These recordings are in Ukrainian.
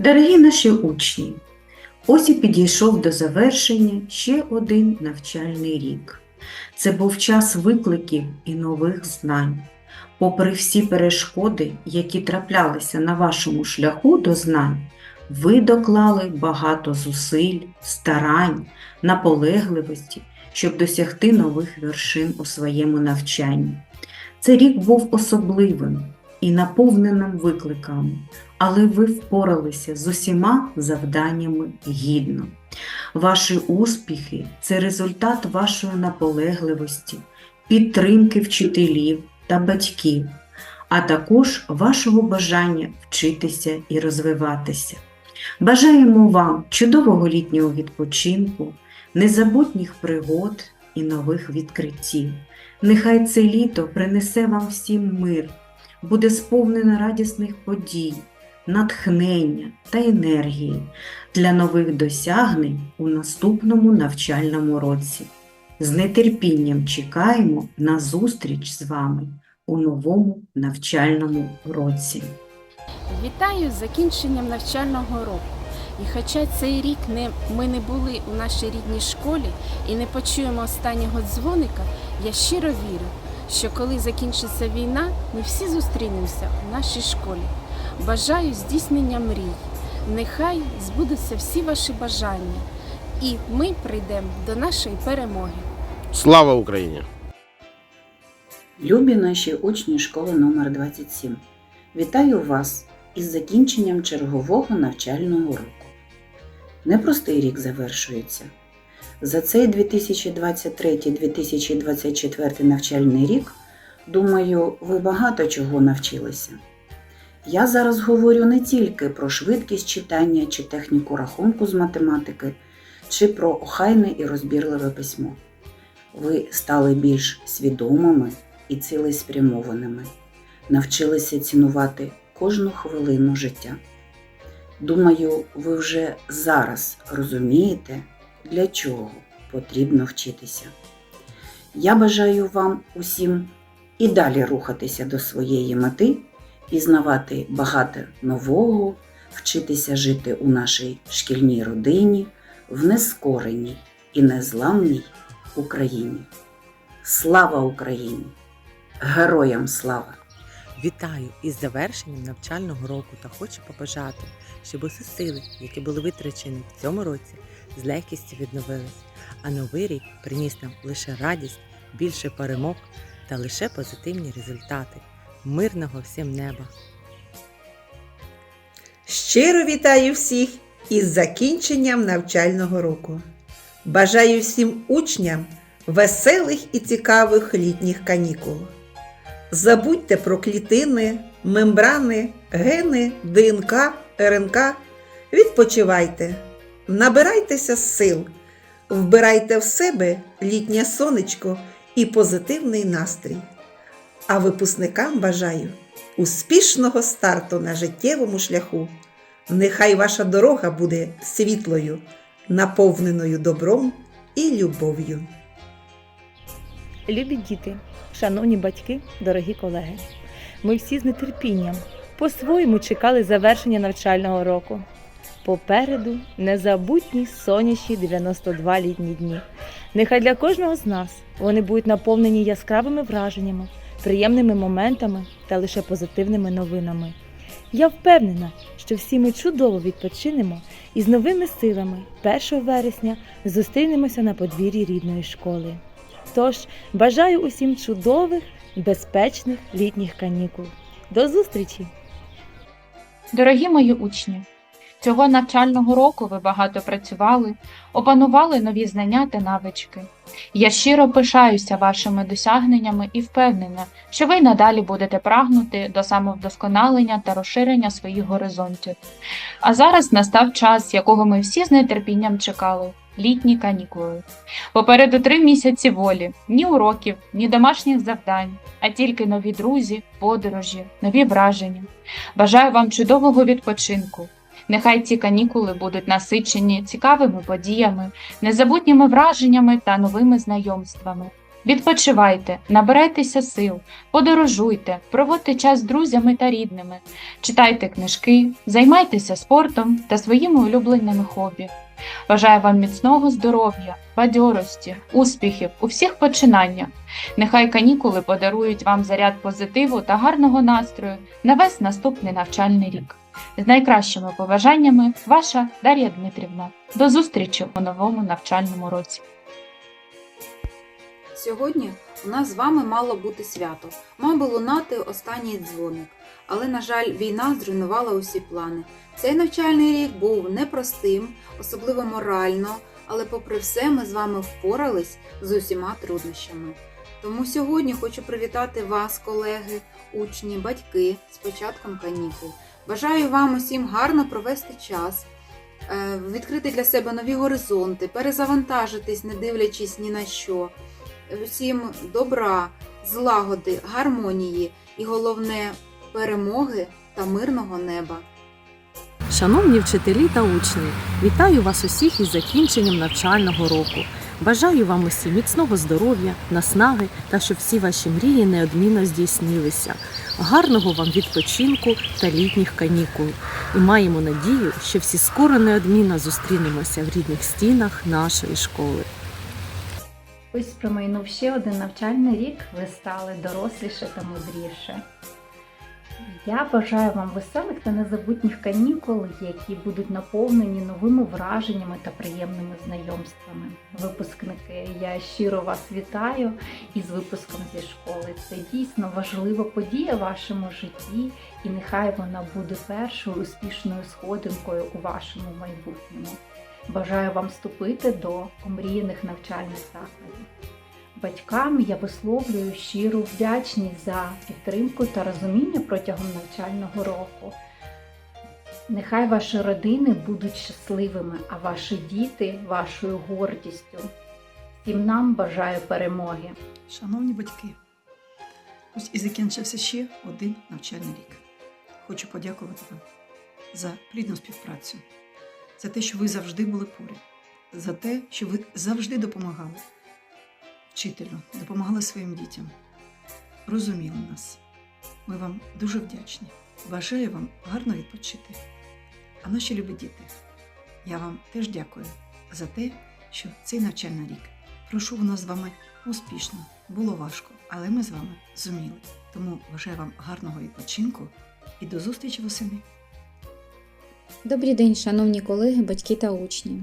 Дорогі наші учні, ось і підійшов до завершення ще один навчальний рік. Це був час викликів і нових знань. Попри всі перешкоди, які траплялися на вашому шляху до знань, ви доклали багато зусиль, старань, наполегливості, щоб досягти нових вершин у своєму навчанні. Цей рік був особливим і наповненим викликами, але ви впоралися з усіма завданнями гідно. Ваші успіхи це результат вашої наполегливості, підтримки вчителів та батьків, а також вашого бажання вчитися і розвиватися. Бажаємо вам чудового літнього відпочинку, незабутніх пригод і нових відкриттів. Нехай це літо принесе вам всім мир, буде сповнено радісних подій, натхнення та енергії для нових досягнень у наступному навчальному році. З нетерпінням чекаємо на зустріч з вами у новому навчальному році. Вітаю з закінченням навчального року. І хоча цей рік не, ми не були у нашій рідній школі і не почуємо останнього дзвоника, я щиро вірю, що коли закінчиться війна, ми всі зустрінемося у нашій школі. Бажаю здійснення мрій. Нехай збудуться всі ваші бажання, і ми прийдемо до нашої перемоги. Слава Україні! Любі наші учні школи номер 27 Вітаю вас із закінченням чергового навчального року. Непростий рік завершується. За цей 2023-2024 навчальний рік, думаю, ви багато чого навчилися. Я зараз говорю не тільки про швидкість читання чи техніку рахунку з математики, чи про охайне і розбірливе письмо. Ви стали більш свідомими і цілеспрямованими, навчилися цінувати кожну хвилину життя. Думаю, ви вже зараз розумієте, для чого потрібно вчитися. Я бажаю вам усім і далі рухатися до своєї мети, пізнавати багато нового, вчитися жити у нашій шкільній родині, в нескореній і незламній Україні. Слава Україні! Героям слава! Вітаю із завершенням навчального року та хочу побажати, щоб усі сили, які були витрачені в цьому році, з легкістю відновились, а новий рік приніс нам лише радість, більше перемог та лише позитивні результати. Мирного всім неба! Щиро вітаю всіх із закінченням навчального року. Бажаю всім учням веселих і цікавих літніх канікул. Забудьте про клітини, мембрани, гени, ДНК, РНК. Відпочивайте, набирайтеся сил, вбирайте в себе літнє сонечко і позитивний настрій. А випускникам бажаю успішного старту на життєвому шляху. Нехай ваша дорога буде світлою, наповненою добром і любов'ю. Любі діти, шановні батьки, дорогі колеги, ми всі з нетерпінням по-своєму чекали завершення навчального року. Попереду незабутні сонячні 92 літні дні. Нехай для кожного з нас вони будуть наповнені яскравими враженнями, приємними моментами та лише позитивними новинами. Я впевнена, що всі ми чудово відпочинемо і з новими силами 1 вересня зустрінемося на подвір'ї рідної школи. Тож бажаю усім чудових, безпечних літніх канікул. До зустрічі! Дорогі мої учні, цього навчального року ви багато працювали, опанували нові знання та навички. Я щиро пишаюся вашими досягненнями і впевнена, що ви надалі будете прагнути до самовдосконалення та розширення своїх горизонтів. А зараз настав час, якого ми всі з нетерпінням чекали літні канікули. Попереду три місяці волі, ні уроків, ні домашніх завдань, а тільки нові друзі, подорожі, нові враження. Бажаю вам чудового відпочинку. Нехай ці канікули будуть насичені цікавими подіями, незабутніми враженнями та новими знайомствами. Відпочивайте, набирайтеся сил, подорожуйте, проводьте час з друзями та рідними, читайте книжки, займайтеся спортом та своїми улюбленими хобі. Бажаю вам міцного здоров'я, бадьорості, успіхів у всіх починаннях. Нехай канікули подарують вам заряд позитиву та гарного настрою на весь наступний навчальний рік. З найкращими побажаннями, ваша Дар'я Дмитрівна. До зустрічі у новому навчальному році. Сьогодні у нас з вами мало бути свято, мав би лунати останній дзвоник. Але, на жаль, війна зруйнувала усі плани. Цей навчальний рік був непростим, особливо морально, але попри все ми з вами впорались з усіма труднощами. Тому сьогодні хочу привітати вас, колеги, учні, батьки з початком канікул. Бажаю вам усім гарно провести час, е, відкрити для себе нові горизонти, перезавантажитись, не дивлячись ні на що всім добра, злагоди, гармонії і головне перемоги та мирного неба. Шановні вчителі та учні, вітаю вас усіх із закінченням навчального року. Бажаю вам усім міцного здоров'я, наснаги та щоб всі ваші мрії неодмінно здійснилися. Гарного вам відпочинку та літніх канікул. І маємо надію, що всі скоро неодмінно зустрінемося в рідних стінах нашої школи. Ось промайнув ще один навчальний рік, ви стали доросліше та мудріше. Я бажаю вам веселих та незабутніх канікул, які будуть наповнені новими враженнями та приємними знайомствами. Випускники, я щиро вас вітаю із випуском зі школи. Це дійсно важлива подія в вашому житті, і нехай вона буде першою успішною сходинкою у вашому майбутньому. Бажаю вам вступити до омріяних навчальних закладів. Батькам я висловлюю щиру вдячність за підтримку та розуміння протягом навчального року. Нехай ваші родини будуть щасливими, а ваші діти вашою гордістю. Всім нам бажаю перемоги. Шановні батьки, ось і закінчився ще один навчальний рік. Хочу подякувати вам за плідну співпрацю, за те, що ви завжди були поряд, за те, що ви завжди допомагали вчителю, допомагали своїм дітям, розуміли нас. Ми вам дуже вдячні. Бажаю вам гарно відпочити. А наші любі діти, я вам теж дякую за те, що цей навчальний рік пройшов у нас з вами успішно. Було важко, але ми з вами зуміли. Тому бажаю вам гарного відпочинку і до зустрічі восени. Добрий день, шановні колеги, батьки та учні.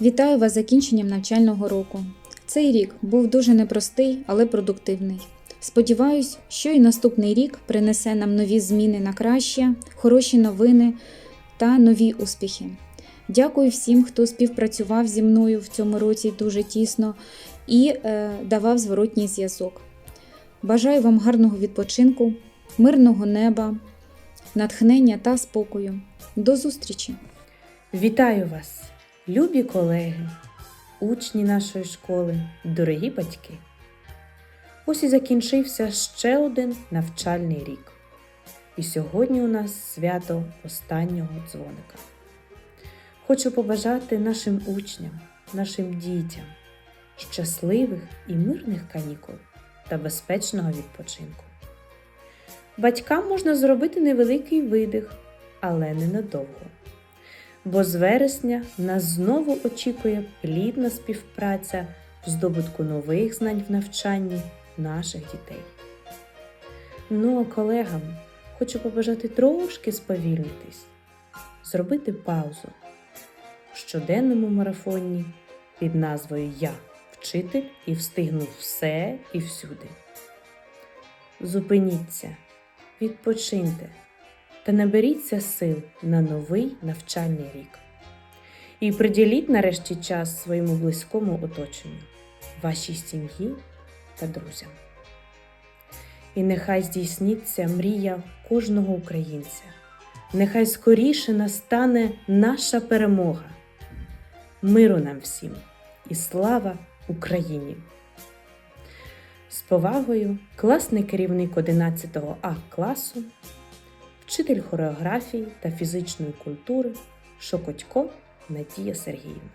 Вітаю вас закінченням навчального року. Цей рік був дуже непростий, але продуктивний. Сподіваюсь, що і наступний рік принесе нам нові зміни на краще, хороші новини та нові успіхи. Дякую всім, хто співпрацював зі мною в цьому році дуже тісно і е, давав зворотній зв'язок. Бажаю вам гарного відпочинку, мирного неба, натхнення та спокою. До зустрічі! Вітаю вас, любі колеги, учні нашої школи, дорогі батьки. Ось і закінчився ще один навчальний рік. І сьогодні у нас свято останнього дзвоника. Хочу побажати нашим учням, нашим дітям щасливих і мирних канікул та безпечного відпочинку. Батькам можна зробити невеликий видих, але ненадовго. Бо з вересня нас знову очікує плідна співпраця в здобутку нових знань в навчанні наших дітей. Ну а колегам хочу побажати трошки сповільнитись, зробити паузу в щоденному марафоні під назвою Я вчитель і встигну все і всюди. Зупиніться, відпочиньте та наберіться сил на новий навчальний рік. І приділіть нарешті час своєму близькому оточенню, вашій сім'ї та друзям. І нехай здійсниться мрія кожного українця. Нехай скоріше настане наша перемога. Миру нам всім і слава Україні! З повагою, класний керівник 11 А класу, вчитель хореографії та фізичної культури Шокотько Надія Сергіївна.